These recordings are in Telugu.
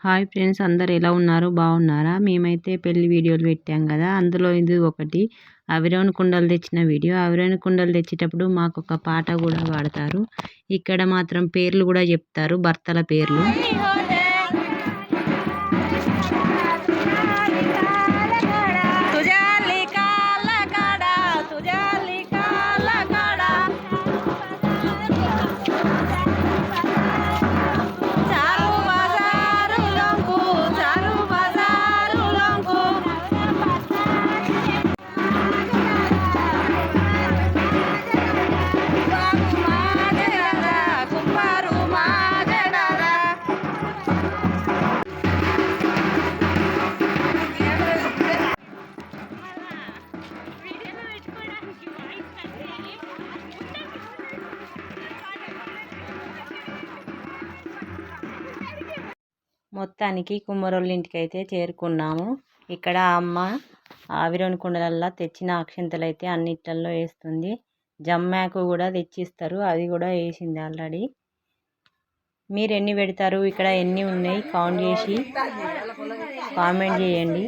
హాయ్ ఫ్రెండ్స్ అందరు ఎలా ఉన్నారు? బాగున్నారా? మేమైతే పెళ్ళి వీడియోలు పెట్టాం కదా అందులో ఇది ఒకటి. అవిరోని కుండలు తెచ్చిన వీడియో. అవిరోని కుండలు తెచ్చేటప్పుడు మాకు ఒక పాట కూడా పాడతారు. ఇక్కడ మాత్రం పేర్లు కూడా చెప్తారు భర్తల పేర్లు. మొత్తానికి కుమ్మరోళ్ళ ఇంటికి అయితే చేరుకున్నాము. ఇక్కడ అమ్మ ఆవిరోని కుండలల్లో తెచ్చిన అక్షింతలు అయితే అన్నిట్లలో వేస్తుంది జమ్మాకు కూడా తెచ్చిస్తారు. అది కూడా వేసింది ఆల్రెడీ. మీరు ఎన్ని పెడతారు? ఇక్కడ ఎన్ని ఉన్నాయి? కౌంట్ చేసి కామెంట్ చేయండి.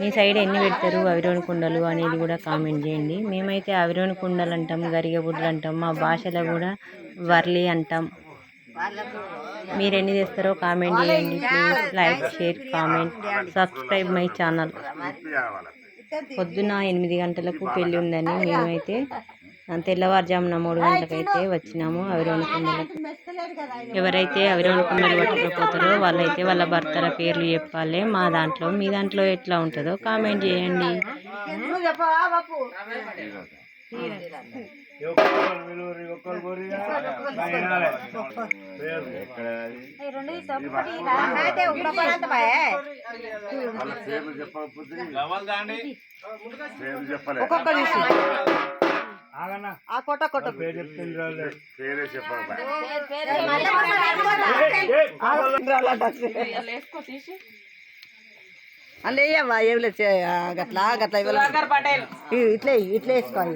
మీ సైడ్ ఎన్ని పెడతారు అవిరోని కుండలు అనేది కూడా కామెంట్ చేయండి. మేమైతే అవిరోని కుండలు అంటాం గరిగబుడ్లు అంటాం మా భాషలో కూడా వర్లి అంటాం. మీరు ఎన్ని చేస్తారో కామెంట్ చేయండి. Please like share comment subscribe my channel. పొద్దున ఎనిమిది గంటలకు పెళ్ళి ఉందని మేమైతే తెల్లవారుజామున మూడు గంటలకైతే వచ్చినాము అవిరోని కుండలకు. ఎవరైతే అవిరోని కుండలు పట్టకపోతారో వాళ్ళైతే వాళ్ళ భర్తల పేర్లు చెప్పాలి. మా దాంట్లో మీ దాంట్లో ఎట్లా ఉంటుందో కామెంట్ చేయండి. ఒక్కొక్క ఆ కొట్ట కొట్ట అంటే వేయమ్మా ఏం లేదు. చే- ఆ, గట్లా గట్లా ఇవ్వాలి ఇట్లే ఇట్లే వేసుకోవాలి.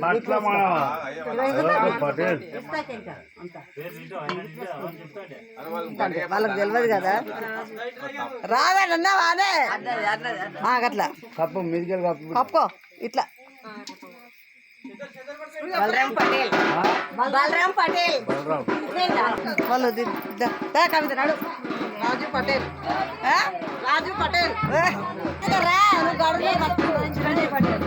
వాళ్ళకి తెలియదు కదా. అదే. ఆ, గట్లా. కప్పు. కప్పుకో ఇట్లా. బలరాం పటేల్. బలరాం పటేల్. వాళ్ళు కవిత నాడు. రాజు పటేల్? రాజు పటేల్. ఏ? ఇక్కడ రా, నువ్వు గడువులో పట్టుకో. చిరంజీవి పటేల్.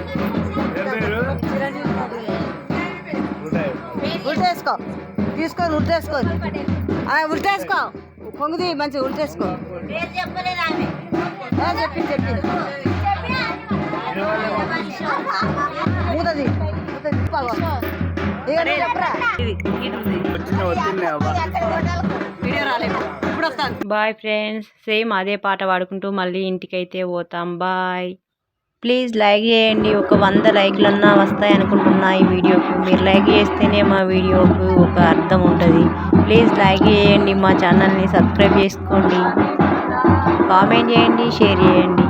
చిరంజీవి పటేల్. ఉల్టేసుకో తీసుకొని ఉల్టేసుకో ఉల్టేసుకో పొంగుది మంచిగా ఉల్టేసుకో చెప్పింది చెప్పింది మూతది. బాయ్ ఫ్రెండ్స్ సేమ్ అదే పాట పాడుకుంటూ మళ్ళీ ఇంటికైతే పోతాం. బాయ్ ప్లీజ్ లైక్ చేయండి. ఒక వంద లైక్లన్నా వస్తాయి అనుకుంటున్నా ఈ వీడియోకు. మీరు లైక్ చేస్తేనే మా వీడియోకు ఒక అర్థం ఉంటుంది. ప్లీజ్ లైక్ చేయండి. మా ఛానల్ని సబ్స్క్రైబ్ చేసుకోండి. కామెంట్ చేయండి. షేర్ చేయండి.